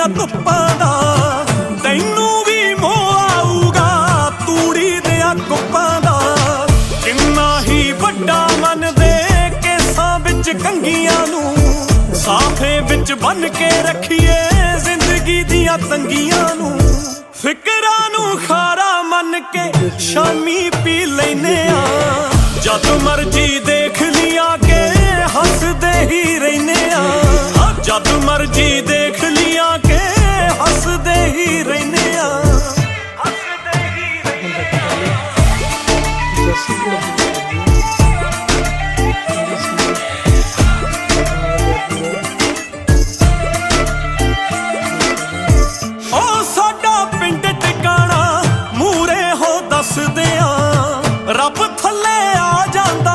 ਦੀਆਂ ਧੁੱਪਾਂ ਦਾ, ਤੈਨੂੰ ਵੀ ਮੋਹ ਆਊਗਾ, ਤੂੜੀ ਦਿਆਂ ਕੁੱਪਾਂ ਦਾ। ਕਿੰਨਾ ਹੀ ਵੱਡਾ ਮਨ ਦੇ ਕੇਸਾਂ ਵਿੱਚ ਕੰਗੀਆਂ ਨੂੰ, ਸਾਫੇ ਵਿੱਚ ਬੰਨ ਕੇ ਰੱਖੀਏ ਜ਼ਿੰਦਗੀ ਦੀਆਂ ਤੰਗੀਆਂ ਨੂੰ। ਫਿਕਰਾਂ ਨੂੰ ਖਾਰਾ ਮੰਨ ਕੇ ਸ਼ਾਮੀ ਪੀ ਲੈਨੇ ਆ। ਜਦ ਮਰਜ਼ੀ ਦੇਖ ਲਿਆ ਕੇ ਹੱਸਦੇ ਹੀ ਰਹਿਨੇ ਆ। ਜਦ ਮਰਜ਼ੀ ਦੇਖ ਹੀ ਰਹਿੰਦੇ ਆ ਹੱਸਦੇ ਹੀ ਰਹਿੰਦੇ ਆ ਜਸਟ ਦੱਸਦੇ ਆ ਰੱਬ ਥੱਲੇ ਆ ਜਾਂਦਾ